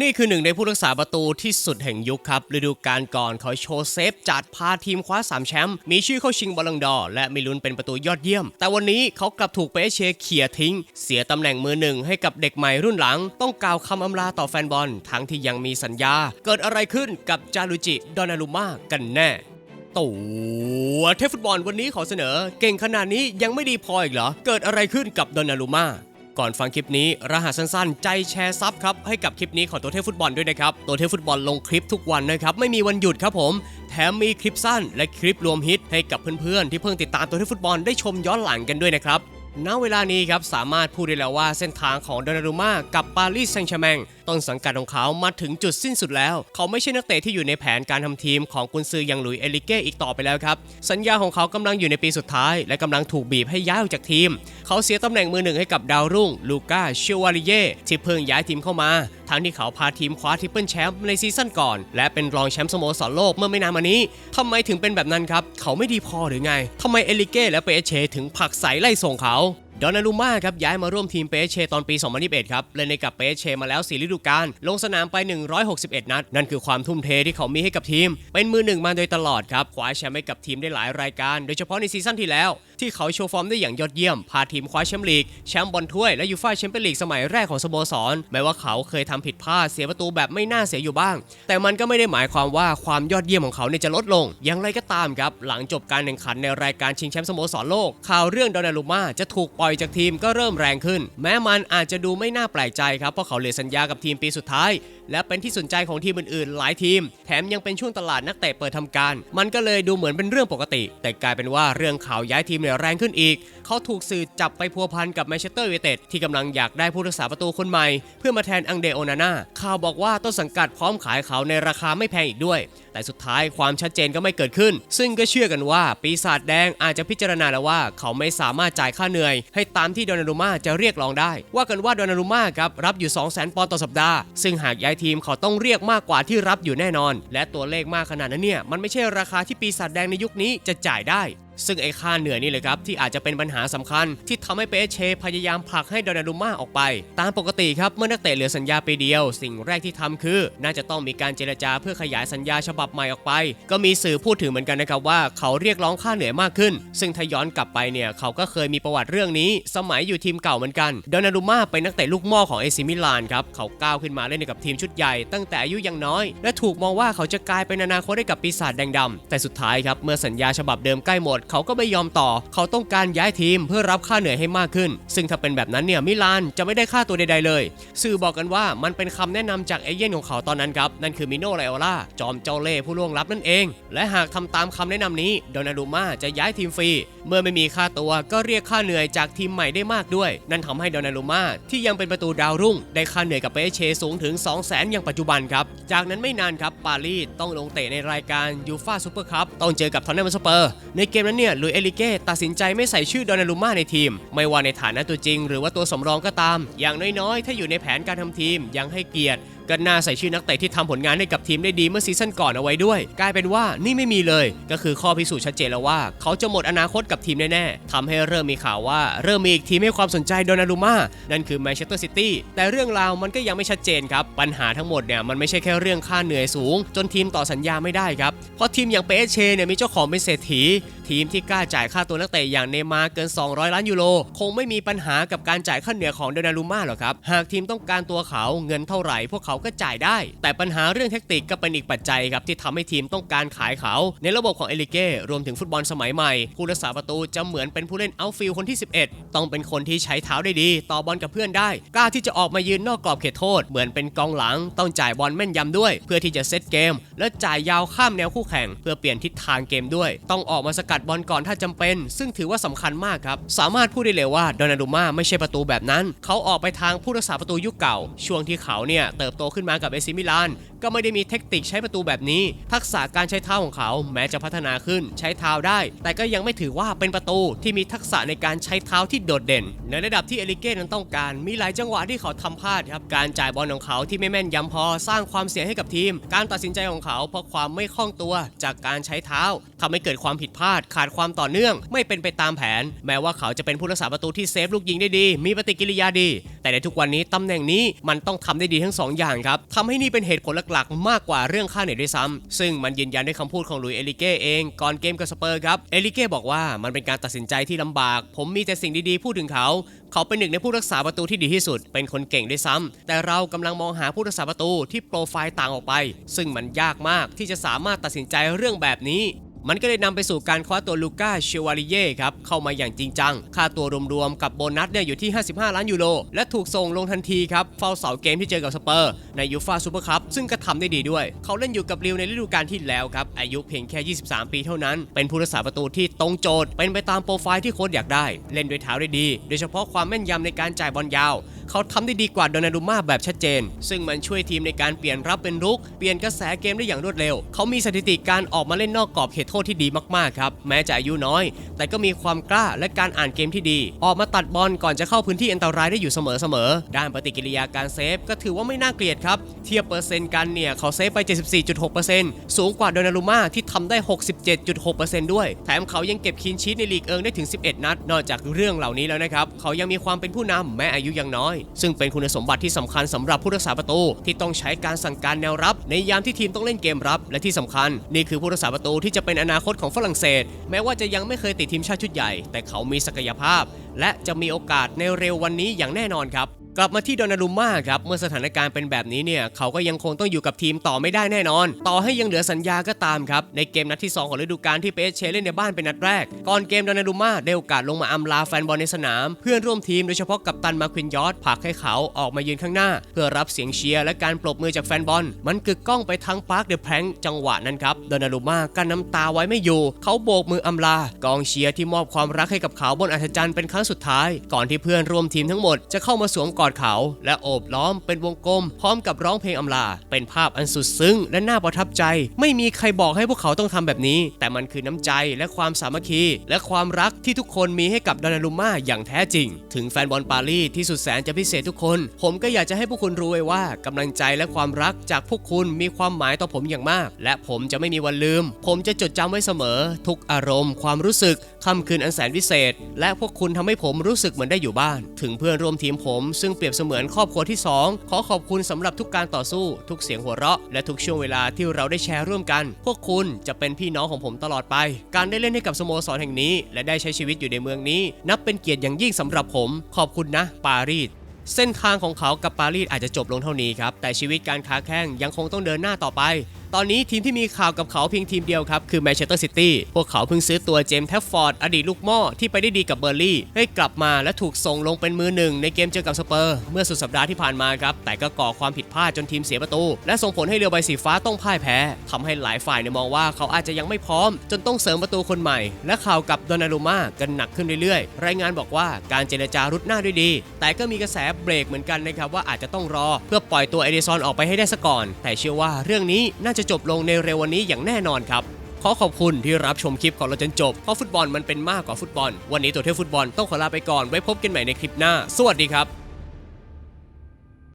นี่คือหนึ่งในผู้รักษาประตูที่สุดแห่งยุคครับ ฤดูกาลก่อนเขาโชว์เซฟจัดพาทีมคว้า 3 แชมป์มีชื่อเข้าชิงบอลลังดอร์และมีลุ้นเป็นประตูยอดเยี่ยม แต่วันนี้เขากลับถูกเปเชเขี่ยทิ้ง เสียตำแหน่งมือหนึ่งให้กับเด็กใหม่รุ่นหลัง ต้องกล่าวคำอำลาต่อแฟนบอล ทั้งที่ยังมีสัญญา เกิดอะไรขึ้นกับจารุจิดอนารุมากันแน่ตัวเทพฟุตบอลวันนี้ขอเสนอ เก่งขนาดนี้ยังไม่ดีพออีกเหรอเกิดอะไรขึ้นกับดอนารุมา ก่อนฟังคลิปนี้รหัสสั้นๆ ใจแชร์ซับครับให้กับคลิปนี้ของตัวเทพฟุตบอลด้วยนะครับตัวเทพฟุตบอลลงคลิปทุกวันนะครับไม่มีวันหยุดครับผมแถมมีคลิปสั้นและคลิปรวมฮิตให้กับเพื่อนๆ ที่เพิ่งติดตามตัวเทพฟุตบอลได้ชมย้อนหลังกันด้วยนะครับณเวลานี้ครับสามารถพูดได้แล้วว่าเส้นทางของดอนารุมากับปารีสแซงต์แชร์แมงต้นสังกัดของเขามาถึงจุดสิ้นสุดแล้ว เขาไม่ใช่นักเตะที่อยู่ในแผนการทำทีมของกุนซืออย่างหลุยเอลิเก้อีกต่อไปแล้วครับ สัญญาของเขากำลังอยู่ในปีสุดท้าย และกำลังถูกบีบให้ย้ายออกจากทีม เขาเสียตำแหน่งมือหนึ่งให้กับดาวรุ่งลูก้าเชวาลิเย่ที่เพิ่งย้ายทีมเข้ามา ทั้งที่เขาพาทีมคว้าทริปเปิลแชมป์ในซีซั่นก่อน และเป็นรองแชมป์สโมสรโลกเมื่อไม่นานมานี้ทำไมถึงเป็นแบบนั้นครับ เขาไม่ดีพอหรือไงทำไมเอลิเก้และเปเชถึงผลักใสไล่ส่งเขา ดอนารุม่าครับย้ายมาร่วมทีมเปเชตอนปี 2021 ครับ เล่นในกับเปเชมาแล้ว 4 ฤดูกาลลงสนามไป 161 นัด นั่นคือความทุ่มเทที่เขามีให้กับทีม เป็นมือหนึ่งมาโดยตลอดครับคว้าแชมป์ให้กับทีมได้หลายรายการ โดยเฉพาะในซีซั่นที่แล้ว ที่เขาโชว์ฟอร์มได้อย่างยอดเยี่ยม พาทีมคว้าแชมป์ลีกแชมป์บอลถ้วยและยูฟ่าแชมเปี้ยนลีกสมัยแรกของสโมสรแม้ว่าเขาเคยทำผิดพลาดเสียประตูแบบไม่น่าเสียอยู่บ้าง แต่มันก็ไม่ได้หมายความว่าความยอดเยี่ยมของเขาเนี่ยจะลดลง อย่างไรก็ตามครับหลังจบการแข่งขันในรายการชิงแชมป์สโมสรโลกข่าวเรื่องดอนารุม่าจะถูกปล่อยจากทีมก็เริ่มแรงขึ้น แม้มันอาจจะดูไม่น่าแปลกใจครับเพราะเขาเลยสัญญากับทีมปีสุดท้ายและเป็นที่สนใจของทีมอื่นๆ หลายทีม แถมยังเป็นช่วงตลาดนักเตะเปิดทำการ มันก็เลยดูเหมือนเป็นเรื่องปกติ แต่กลายเป็นว่าเรื่องข่าวย้ายทีมเนี่ยแรงขึ้นอีก เขาถูกสื่อจับไปพัวพันกับแมนเชสเตอร์ยูไนเต็ดที่กำลังอยากได้ผู้รักษาประตูคนใหม่ เพื่อมาแทนอังเดโอนาน่าข่าวบอกว่าต้นสังกัดพร้อมขายเขาในราคาไม่แพงอีกด้วย แต่สุดท้ายความชัดเจนก็ไม่เกิดขึ้น ซึ่งก็เชื่อกันว่าปีศาจแดงอาจจะพิจารณาแล้วว่า เขาไม่สามารถจ่ายค่าเหนื่อย ให้ตามที่โดนารุมาจะเรียกร้องได้ ว่ากันว่าโดนารุมาครับรับอยู่ 2 0 0 0 0 0ปอนด์ต่อสัปดาห์ซึ่งหากย้ายทีมเขาต้องเรียกมากกว่าที่รับอยู่แน่นอน และตัวเลขมากขนาดนั้นเนี่ยมันไม่ใช่ราคาที่ปีศาจแดงในยุคนี้จะจ่ายได้ ซึ่งไอ้ค่าเหนื่อยนี่เลยครับที่อาจจะเป็นปัญหาสำคัญ ที่ทำให้เปเชพยายามผลักให้ดอนารุม่าออกไป ตามปกติครับเมื่อนักเตะเหลือสัญญาปีเดียว สิ่งแรกที่ทำคือ น่าจะต้องมีการเจรจาเพื่อขยายสัญญาฉบับใหม่ออกไป ก็มีสื่อพูดถึงเหมือนกันนะครับว่าเขาเรียกร้องค่าเหนื่อยมากขึ้น ซึ่งถ้าย้อนกลับไปเนี่ยเขาก็เคยมีประวัติเรื่องนี้ สมัยอยู่ทีมเก่าเหมือนกันดอนารุม่าเป็นนักเตะลูกหม่อของเอซิมิลานครับเขาก้าวขึ้นมาเล่นกับทีมชุดใหญ่ ตั้งแต่อายุยังน้อย และถูกมองว่าเขาจะกลายเป็นอนาคตให้กับปีศาจแดงดำแต่สุดท้ายครับเมื่อสัญญาฉบับเดิมใกล้หมดเขาก็ไม่ยอมต่อ เขาต้องการย้ายทีมเพื่อรับค่าเหนื่อยให้มากขึ้น ซึ่งถ้าเป็นแบบนั้นเนี่ยมิลานจะไม่ได้ค่าตัวใดๆเลย สื่อบอกกันว่ามันเป็นคำแนะนำจากเอเย่นของเขาตอนนั้นครับ นั่นคือมิโนไลโอล่าจอมเจ้าเล่ห์ผู้ล่วงลับนั่นเอง และหากทำตามคำแนะนำนี้โดนารูมาจะย้ายทีมฟรี เมื่อไม่มีค่าตัวก็เรียกค่าเหนื่อยจากทีมใหม่ได้มากด้วย นั่นทำให้โดนารูมาที่ยังเป็นประตูดาวรุ่ง ได้ค่าเหนื่อยกับเปเชสูงถึง 2 0 0 0 0 0อย่างปัจจุบันครับ จากนั้นไม่นานครับปารีสต้องลงเตะในรายการยูฟาซูเปอร์คัพต้องเจอกับทอนแนมสเปอร์ในเกมนั้นเนี่ยลุยเอลิเก้ตัดสินใจไม่ใส่ชื่อดอนารุม่าในทีม ไม่ว่าในฐานะตัวจริง หรือว่าตัวสำรองก็ตาม อย่างน้อยๆ ถ้าอยู่ในแผนการทำทีมยังให้เกียรติ ก็น่าใส่ชื่อนักเตะที่ทำผลงานให้กับทีมได้ดีเมื่อซีซั่นก่อนเอาไว้ด้วย กลายเป็นว่านี่ไม่มีเลย ก็คือข้อพิสูจน์ชัดเจนแล้วว่า เขาจะหมดอนาคตกับทีมแน่ๆทำให้เริ่มมีข่าวว่าเริ่มมีอีกทีมให้ความสนใจโดนารุม่านั่นคือแมนเชสเตอร์ซิตี้แต่เรื่องราวมันก็ยังไม่ชัดเจนครับ ปัญหาทั้งหมดเนี่ยมันไม่ใช่แค่เรื่องค่าเหนื่อยสูง จนทีมต่อสัญญาไม่ได้ครับเพราะทีมอย่างเปเชเนี่ยมีเจ้าของเป็นเศรษฐี ทีมที่กล้าจ่ายค่าตัวนักเตะอย่างเนมาร์เกิน 200 ล้านยูโรคงไม่มีปัญหากับการจ่ายค่าเหนื่อยของโดนารุมาหรอกครับหากทีมต้องการตัวเขาเงินเท่าไหร่พวกเขาก็จ่ายได้ แต่ปัญหาเรื่องเทคนิคก็เป็นอีกปัจจัยครับที่ทำให้ทีมต้องการขายเขา ในระบบของเอลิเก้รวมถึงฟุตบอลสมัยใหม่ ผู้รักษาประตูจะเหมือนเป็นผู้เล่นเอาฟิลคนที่ 11 ต้องเป็นคนที่ใช้เท้าได้ดี ต่อบอลกับเพื่อนได้ กล้าที่จะออกมายืนนอกกรอบเขตโทษ เหมือนเป็นกองหลัง ต้องจ่ายบอลแม่นยำด้วย เพื่อที่จะเซตเกม และจ่ายยาวข้ามแนวคู่แข่ง เพื่อเปลี่ยนทิศทางเกมด้วย ต้องออกมาสกัดบอลก่อนถ้าจำเป็น ซึ่งถือว่าสำคัญมากครับสามารถพูดได้เลยว่าโดนารุม่าไม่ใช่ประตูแบบนั้น เขาออกไปทางผู้รักษาประตูยุคเก่า ช่วงที่เขาเนี่ยเติบโตขึ้นมากับเอซิมิลาน ก็ไม่ได้มีเทคนิคใช้ประตูแบบนี้ ทักษะการใช้เท้าของเขาแม้จะพัฒนาขึ้นใช้เท้าได้ แต่ก็ยังไม่ถือว่าเป็นประตูที่มีทักษะในการใช้เท้าที่โดดเด่น ในระดับที่เอลิเก้นั้นต้องการ มีหลายจังหวะที่เขาทำพลาดครับการจ่ายบอลของเขาที่ไม่แม่นยำพอสร้างความเสียให้กับทีม การตัดสินใจของเขาเพราะความไม่คล่องตัวจากการใช้เท้าทำให้เกิดความผิดพลาด ขาดความต่อเนื่อง ไม่เป็นไปตามแผน แม้ว่าเขาจะเป็นผู้รักษาประตูที่เซฟลูกยิงได้ดี มีปฏิกิริยาดี แต่ในทุกวันนี้ตำแหน่งนี้มันต้องทำได้ดีทั้งสองอย่างางครับทำให้นี่เป็นเหตุผลหลักๆ มากกว่าเรื่องค่าเหน็ตด้วยซ้ำซึ่งมันยืนยันด้วยคำพูดของลุยเอลิเก้เองก่อนเกมกับสเปอร์ครับเอลิเก้บอกว่ามันเป็นการตัดสินใจที่ลำบาก ผมมีแต่สิ่งดีๆพูดถึงเขา เขาเป็นหนึ่งในผู้รักษาประตูที่ดีที่สุด เป็นคนเก่งด้วยซ้ำแต่เรากำลังมองหาผู้รักษาประตูที่โปรไฟล์ต่างออกไป ซึ่งมันยากมากที่จะสามารถตัดสินใจเรื่องแบบนี้ มันก็เลยนำไปสู่การคว้าตัวลูก้าเชวาริเย่ครับเข้ามาอย่างจริงจัง ค่าตัวรวมๆกับโบนัสเนี่ยอยู่ที่ 55 ล้านยูโร และถูกส่งลงทันทีครับเฝ้าเสาเกมที่เจอกับสเปอร์ในยูฟาซูเปอร์คัพซึ่งก็ทำได้ดีด้วย เขาเล่นอยู่กับริวในฤดูกาลที่แล้วครับอายุเพียงแค่ 23 ปีเท่านั้น เป็นผู้รักษาประตูที่ตรงโจทย์เป็นไปตามโปรไฟล์ที่โค้ชอยากได้ เล่นด้วยเท้าได้ดี โดยเฉพาะความแม่นยำในการจ่ายบอลยาว เขาทำได้ดีกว่าโดนารุม่าแบบชัดเจน ซึ่งมันช่วยทีมในการเปลี่ยนรับเป็นรุก เปลี่ยนกระแสเกมได้อย่างรวดเร็ว เขามีสถิติการออกมาเล่นนอกกรอบเขตโทษที่ดีมากๆครับ แม้จะอายุน้อย แต่ก็มีความกล้าและการอ่านเกมที่ดี ออกมาตัดบอลก่อนจะเข้าพื้นที่อันตรายได้อยู่เสมอๆด้านปฏิกิริยาการเซฟก็ถือว่าไม่น่าเกลียดครับ เทียบเปอร์เซ็นต์กันเนี่ยเขาเซฟไป 74.6%สูงกว่าโดนารุม่าที่ทำได้ 67.6%ด้วย แถมเขายังเก็บคีนชีตในลีกเอิงได้ถึง 11 นัด นอกจากเรื่องเหล่านี้แล้วนะครับ เขายังมีความเป็นผู้นำแม้อายุยังน้อยซึ่งเป็นคุณสมบัติที่สำคัญสำหรับผู้รักษาประตู ที่ต้องใช้การสั่งการแนวรับ ในยามที่ทีมต้องเล่นเกมรับ และที่สำคัญ นี่คือผู้รักษาประตูที่จะเป็นอนาคตของฝรั่งเศส แม้ว่าจะยังไม่เคยติดทีมชาติชุดใหญ่ แต่เขามีศักยภาพ และจะมีโอกาสในเร็ววันนี้อย่างแน่นอนครับ กลับมาที่โดนารุมม่าครับ เมื่อสถานการณ์เป็นแบบนี้เนี่ย เขาก็ยังคงต้องอยู่กับทีมต่อไม่ได้แน่นอน ต่อให้ยังเหลือสัญญาก็ตามครับ ในเกมนัดที่ 2 ของฤดูกาลที่เปเชเล่นในบ้านเป็นนัดแรก ก่อนเกมโดนารุมม่าได้โอกาสลงมาอำลาแฟนบอลในสนาม เพื่อนร่วมทีมโดยเฉพาะกับตันมาควินยอร์ดผลักให้เขาออกมายืนข้างหน้า เพื่อรับเสียงเชียร์และการปรบมือจากแฟนบอล มันกึกก้องไปทั้งปาร์คเดอะแพรงจังหวะนั้นครับโดนารุมม่ากั้นน้ำตาไว้ไม่อยู่ เขาโบกมืออำลากองเชียร์ที่มอบความรักให้กับเขาบนอัศจรรย์เป็นครั้งสุดท้าย ก่อนที่เพื่อนร่วมทีมทั้งหมดจะเข้ามาสวมกอดเขา และโอบล้อมเป็นวงกลม พร้อมกับร้องเพลงอำลา เป็นภาพอันสุดซึ้งและน่าประทับใจ ไม่มีใครบอกให้พวกเขาต้องทำแบบนี้ แต่มันคือน้ำใจและความสามัคคี และความรักที่ทุกคนมีให้กับดอนารุมม่าอย่างแท้จริง ถึงแฟนบอลปารีสที่สุดแสนจะพิเศษทุกคน ผมก็อยากจะให้พวกคุณรู้ไว้ว่ากำลังใจและความรักจากพวกคุณมีความหมายต่อผมอย่างมาก และผมจะไม่มีวันลืม ผมจะจดจำไว้เสมอ ทุกอารมณ์ ความรู้สึกค่ำคืนอันแสนวิเศษ และพวกคุณทำให้ผมรู้สึกเหมือนได้อยู่บ้าน ถึงเพื่อนร่วมทีมผม ซึ่งเปรียบเสมือนครอบครัวที่สองขอขอบคุณสำหรับทุกการต่อสู้ ทุกเสียงหัวเราะ และทุกช่วงเวลาที่เราได้แชร์ร่วมกัน พวกคุณจะเป็นพี่น้องของผมตลอดไป การได้เล่นให้กับสโมสรแห่งนี้ และได้ใช้ชีวิตอยู่ในเมืองนี้ นับเป็นเกียรติอย่างยิ่งสำหรับผม ขอบคุณนะ ปารีสเส้นทางของเขากับปารีสอาจจะจบลงเท่านี้ครับแต่ชีวิตการค้าแข่งยังคงต้องเดินหน้าต่อไป ตอนนี้ทีมที่มีข่าวกับเขาเพียงทีมเดียวครับ คือแมนเชสเตอร์ซิตี้พวกเขาเพิ่งซื้อตัวเจมส์แทฟฟอร์ดอดีตลูกหม่อที่ไปได้ดีกับเบอร์ลี่ให้กลับมาและถูกส่งลงเป็นมือหนึ่งในเกมเจอกับสเปอร์เมื่อสุดสัปดาห์ที่ผ่านมาครับแต่ก็ก่อความผิดพลาดจนทีมเสียประตู และส่งผลให้เรือใบสีฟ้าต้องพ่ายแพ้ทำให้หลายฝ่ายเนี่ยมองว่าเขาอาจจะยังไม่พร้อม จนต้องเสริมประตูคนใหม่ และข่าวกับโดนารุม่ากันหนักขึ้นเรื่อยๆ รายงานบอกว่าการเจรจารุดหน้าด้วยดี แต่ก็มีกระแสเบรกเหมือนกันนะครับว่าอาจจะต้องรอ เพื่อปล่อยตัวเอเดซอนออกไปให้ได้ซะก่อน แต่เชื่อว่าเรื่องนี้น่าจะจบลงในเร็ววันนี้อย่างแน่นอนครับ ขอขอบคุณที่รับชมคลิปของเราจนจบ เพราะฟุตบอลมันเป็นมากกว่าฟุตบอล วันนี้ตัวเทพฟุตบอลต้องขอลาไปก่อนไว้พบกันใหม่ในคลิปหน้า สวัสดีครับ